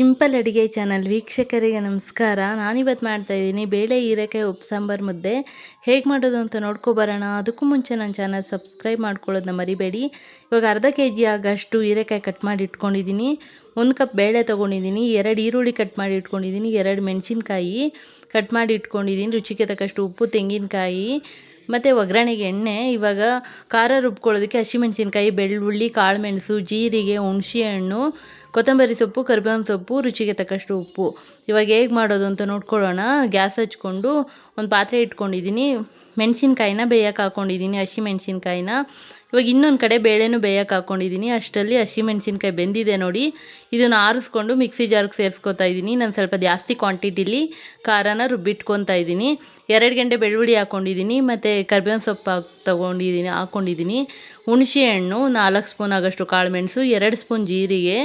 Simple ಅಡುಗೆ channel ವೀಕ್ಷಕರಿಗೆ ನಮಸ್ಕಾರ. ನಾನಿವತ್ತು ಮಾಡ್ತಾಯಿದ್ದೀನಿ ಬೇಳೆ, ಹೀರೆಕಾಯಿ, ಉಪ್ಪು, ಸಾಂಬಾರು ಮುದ್ದೆ. ಹೇಗೆ ಮಾಡೋದು ಅಂತ ನೋಡ್ಕೊಬರೋಣ ಅದಕ್ಕೂ ಮುಂಚೆ ನನ್ನ ಚಾನಲ್ ಸಬ್ಸ್ಕ್ರೈಬ್ ಮಾಡ್ಕೊಳ್ಳೋದನ್ನ ಮರಿಬೇಡಿ. ಇವಾಗ ಅರ್ಧ ಕೆ ಜಿ ಆಗಷ್ಟು ಹೀರೆಕಾಯಿ ಕಟ್ ಮಾಡಿ ಇಟ್ಕೊಂಡಿದ್ದೀನಿ. ಒಂದು ಕಪ್ ಬೇಳೆ ತೊಗೊಂಡಿದ್ದೀನಿ. ಎರಡು ಈರುಳ್ಳಿ ಕಟ್ ಮಾಡಿ ಇಟ್ಕೊಂಡಿದ್ದೀನಿ. ಎರಡು ಮೆಣಸಿನ್ಕಾಯಿ ಕಟ್ ಮಾಡಿ ಇಟ್ಕೊಂಡಿದ್ದೀನಿ. ರುಚಿಗೆ ತಕ್ಕಷ್ಟು ಉಪ್ಪು, ತೆಂಗಿನಕಾಯಿ ಮತ್ತು ಒಗ್ಗರಣೆಗೆ ಎಣ್ಣೆ, ಇವಾಗ ಖಾರ ರುಬ್ಕೊಳ್ಳೋದಕ್ಕೆ ಹಸಿಮೆಣ್ಸಿನ್ಕಾಯಿ, ಬೆಳ್ಳುಳ್ಳಿ, ಕಾಳುಮೆಣಸು, ಜೀರಿಗೆ ಹುಣಸೆ ಹಣ್ಣು ಕೊತ್ತಂಬರಿ ಸೊಪ್ಪು, ಕರಿಬೇವಿನ ಸೊಪ್ಪು, ರುಚಿಗೆ ತಕ್ಕಷ್ಟು ಉಪ್ಪು. ಇವಾಗ ಹೇಗೆ ಮಾಡೋದು ಅಂತ ನೋಡ್ಕೊಳ್ಳೋಣ. ಗ್ಯಾಸ್ ಹಚ್ಕೊಂಡು ಒಂದು ಪಾತ್ರೆ ಇಟ್ಕೊಂಡಿದ್ದೀನಿ ಮೆಣಸಿನ್ಕಾಯಿನ ಬೇಯಕ್ಕೆ ಹಾಕ್ಕೊಂಡಿದ್ದೀನಿ ಹಸಿ ಮೆಣಸಿನ್ಕಾಯಿನ ಇವಾಗ ಇನ್ನೊಂದು ಕಡೆ ಬೇಳೆನೂ ಬೇಯಕ್ಕೆ ಹಾಕ್ಕೊಂಡಿದ್ದೀನಿ ಅಷ್ಟರಲ್ಲಿ ಹಸಿಮೆಣ್ಸಿನ್ಕಾಯಿ ಬೆಂದಿದೆ ನೋಡಿ. ಇದನ್ನು ಆರಿಸ್ಕೊಂಡು ಮಿಕ್ಸಿ ಜಾರ್ಗೆ ಸೇರಿಸ್ಕೊತಾ ಇದ್ದೀನಿ ನಾನು ಸ್ವಲ್ಪ ಜಾಸ್ತಿ ಕ್ವಾಂಟಿಟಿಲಿ ಖಾರನ ರುಬ್ಬಿಟ್ಕೊತಾ ಇದ್ದೀನಿ ಎರಡು ಗಂಟೆ ಬೆಳ್ಳುಳ್ಳಿ ಹಾಕ್ಕೊಂಡಿದ್ದೀನಿ ಮತ್ತು ಕರ್ಬೇವಿನ ಸೊಪ್ಪು ಹಾಕಿ ತೊಗೊಂಡಿದ್ದೀನಿ ಹಾಕ್ಕೊಂಡಿದ್ದೀನಿ ಹುಣಸೆ ಹಣ್ಣು ನಾಲ್ಕು ಸ್ಪೂನ್ ಆಗೋಷ್ಟು ಕಾಳುಮೆಣಸು, ಎರಡು ಸ್ಪೂನ್ ಜೀರಿಗೆ.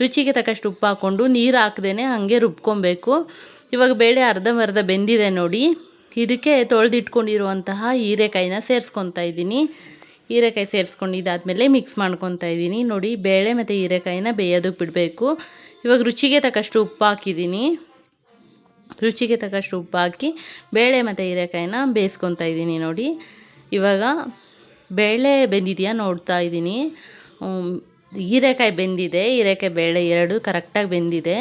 ರುಚಿಗೆ ತಕ್ಕಷ್ಟು ಉಪ್ಪು ಹಾಕ್ಕೊಂಡು ನೀರು ಹಾಕ್ದೇ ಹಾಗೆ ರುಬ್ಕೊಬೇಕು. ಇವಾಗ ಬೇಳೆ ಅರ್ಧಂಬರ್ಧ ಬೆಂದಿದೆ ನೋಡಿ. ಇದಕ್ಕೆ ತೊಳೆದಿಟ್ಕೊಂಡಿರುವಂತಹ ಹೀರೆಕಾಯಿನ ಸೇರಿಸ್ಕೊತಾ ಇದ್ದೀನಿ ಹೀರೆಕಾಯಿ ಸೇರಿಸ್ಕೊಂಡು ಇದಾದಮೇಲೆ ಮಿಕ್ಸ್ ಮಾಡ್ಕೊತಾ ಇದ್ದೀನಿ. ನೋಡಿ, ಬೇಳೆ ಮತ್ತು ಹೀರೆಕಾಯಿನ ಬೇಯೋದಕ್ಕೆ ಬಿಡಬೇಕು. ಇವಾಗ ರುಚಿಗೆ ತಕ್ಕಷ್ಟು ಉಪ್ಪು ಹಾಕಿದ್ದೀನಿ. ರುಚಿಗೆ ತಕ್ಕಷ್ಟು ಉಪ್ಪು ಹಾಕಿ ಬೇಳೆ ಮತ್ತು ಹೀರೆಕಾಯಿನ ಬೇಯಿಸ್ಕೊತಾ ಇದ್ದೀನಿ ನೋಡಿ. ಇವಾಗ ಬೇಳೆ ಬೆಂದಿದೆಯಾ ನೋಡ್ತಾ ಇದ್ದೀನಿ. ಹೀರೆಕಾಯಿ ಬೆಂದಿದೆ, ಹೀರೆಕಾಯಿ ಬೇಳೆ ಎರಡು ಕರೆಕ್ಟಾಗಿ ಬೆಂದಿದೆ.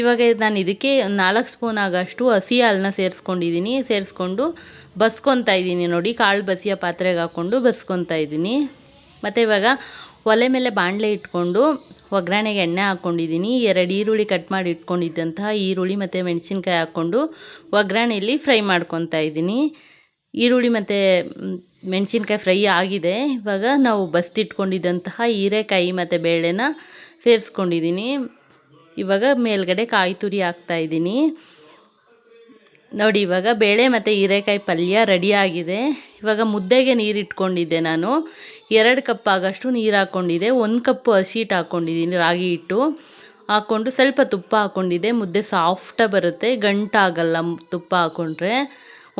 ಇವಾಗ ನಾನು ಇದಕ್ಕೆ ನಾಲ್ಕು ಸ್ಪೂನ್ ಆಗೋಷ್ಟು ಹಸಿ ಹಾಲನ್ನ ಸೇರಿಸ್ಕೊಂಡಿದ್ದೀನಿ ಸೇರಿಸ್ಕೊಂಡು ಬಸ್ಕೊತಾ ಇದ್ದೀನಿ ನೋಡಿ, ಕಾಳು ಬಸಿಯ ಪಾತ್ರೆಗೆ ಹಾಕ್ಕೊಂಡು ಬಸ್ಕೊತಾ ಇದ್ದೀನಿ ಮತ್ತು ಇವಾಗ ಒಲೆ ಮೇಲೆ ಬಾಣಲೆ ಇಟ್ಕೊಂಡು ಒಗ್ಗರಣೆಗೆ ಎಣ್ಣೆ ಹಾಕ್ಕೊಂಡಿದ್ದೀನಿ ಎರಡು ಈರುಳ್ಳಿ ಕಟ್ ಮಾಡಿ ಇಟ್ಕೊಂಡಿದ್ದಂತಹ ಈರುಳ್ಳಿ ಮತ್ತು ಮೆಣಸಿನ್ಕಾಯಿ ಹಾಕ್ಕೊಂಡು ಒಗ್ಗರಣೆಯಲ್ಲಿ ಫ್ರೈ ಮಾಡ್ಕೊತಾ ಇದ್ದೀನಿ ಈರುಳ್ಳಿ ಮತ್ತು ಮೆಣಸಿನ್ಕಾಯಿ ಫ್ರೈ ಆಗಿದೆ. ಇವಾಗ ನಾವು ಬಸ್ತಿಟ್ಕೊಂಡಿದ್ದಂತಹ ಹೀರೆಕಾಯಿ ಮತ್ತು ಬೇಳೆನ ಸೇರಿಸ್ಕೊಂಡಿದ್ದೀನಿ ಇವಾಗ ಮೇಲ್ಗಡೆ ಕಾಯಿ ತುರಿ ಹಾಕ್ತಾಯಿದ್ದೀನಿ ನೋಡಿ, ಇವಾಗ ಬೇಳೆ ಮತ್ತು ಹೀರೆಕಾಯಿ ಪಲ್ಯ ರೆಡಿಯಾಗಿದೆ ಇವಾಗ ಮುದ್ದೆಗೆ ನೀರು ಇಟ್ಕೊಂಡಿದ್ದೆ ನಾನು. ಎರಡು ಕಪ್ ಆಗೋಷ್ಟು ನೀರು ಹಾಕ್ಕೊಂಡಿದ್ದೆ ಒಂದು ಕಪ್ ಹಸಿ ಹಿಟ್ಟು ಹಾಕ್ಕೊಂಡಿದ್ದೀನಿ ರಾಗಿ ಹಿಟ್ಟು. ಹಾಕ್ಕೊಂಡು ಸ್ವಲ್ಪ ತುಪ್ಪ ಹಾಕ್ಕೊಂಡಿದ್ದೆ ಮುದ್ದೆ ಸಾಫ್ಟಾಗಿ ಬರುತ್ತೆ. ಗಂಟಾಗಲ್ಲ ತುಪ್ಪ ಹಾಕ್ಕೊಂಡ್ರೆ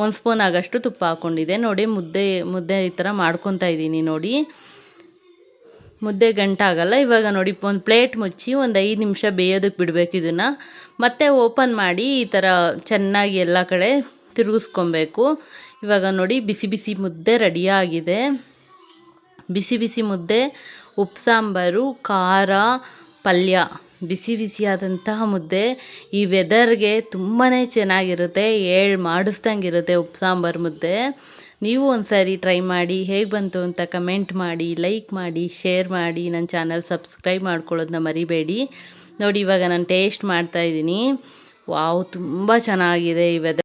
ಒಂದು ಸ್ಪೂನ್ ಆಗಷ್ಟು ತುಪ್ಪ ಹಾಕ್ಕೊಂಡಿದ್ದೆ. ನೋಡಿ, ಮುದ್ದೆ ಮುದ್ದೆ ಈ ಥರ ಮಾಡ್ಕೊತಾ ಇದ್ದೀನಿ ನೋಡಿ. ಮುದ್ದೆ ಗಂಟಾಗಲ್ಲ ಇವಾಗ ನೋಡಿ ಒಂದು ಪ್ಲೇಟ್ ಮುಚ್ಚಿ ಒಂದು ಐದು ನಿಮಿಷ ಬೇಯೋದಕ್ಕೆ ಬಿಡಬೇಕು ಇದನ್ನು. ಮತ್ತೆ ಓಪನ್ ಮಾಡಿ ಈ ಥರ ಚೆನ್ನಾಗಿ ಎಲ್ಲ ಕಡೆ ತಿರುಗಿಸ್ಕೊಬೇಕು. ಇವಾಗ ನೋಡಿ, ಬಿಸಿ ಬಿಸಿ ಮುದ್ದೆ ರೆಡಿಯಾಗಿದೆ ಬಿಸಿ ಬಿಸಿ ಮುದ್ದೆ, ಉಪ್ಪು ಸಾಂಬಾರು, ಖಾರ, ಪಲ್ಯ. ಬಿಸಿ ಬಿಸಿಯಾದಂತಹ ಮುದ್ದೆ ಈ ವೆದರ್ಗೆ ತುಂಬಾ ಚೆನ್ನಾಗಿರುತ್ತೆ, ಏಳು ಮಾಡಿಸ್ದಂಗಿರುತ್ತೆ ಉಪ್ಪು ಸಾಂಬಾರು ಮುದ್ದೆ. ನೀವು ಒಂದು ಸಾರಿ ಟ್ರೈ ಮಾಡಿ, ಹೇಗೆ ಬಂತು ಅಂತ ಕಮೆಂಟ್ ಮಾಡಿ ಲೈಕ್ ಮಾಡಿ ಶೇರ್ ಮಾಡಿ ನನ್ನ ಚಾನಲ್ ಸಬ್ಸ್ಕ್ರೈಬ್ ಮಾಡ್ಕೊಳ್ಳೋದನ್ನ ಮರಿಬೇಡಿ. ನೋಡಿ ಇವಾಗ ನಾನು ಟೇಸ್ಟ್ ಮಾಡ್ತಾಯಿದ್ದೀನಿ ವಾವ್ ತುಂಬ ಚೆನ್ನಾಗಿದೆ ಈ ವೆದರ್